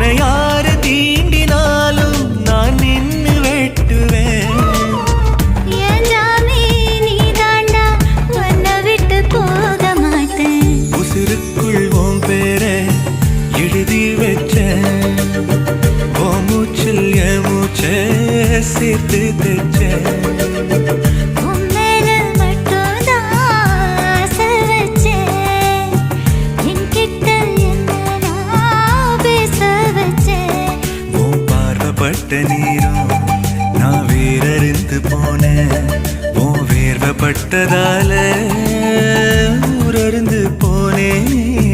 உன்னை யாரு தீண்டினாலும் நான் நின்னு வெட்டுவேன். உசுருக்குள் உன் பேரை எழுதி வச்சேன். ஓ மூச்சில் என் மூச்சை சேர்த்து தைச்சேன். பட்ட நீரும் நான் வேறறிந்து போனேன் ஓ வேர்வப்பட்டதால ஊரறிந்து போனேன்.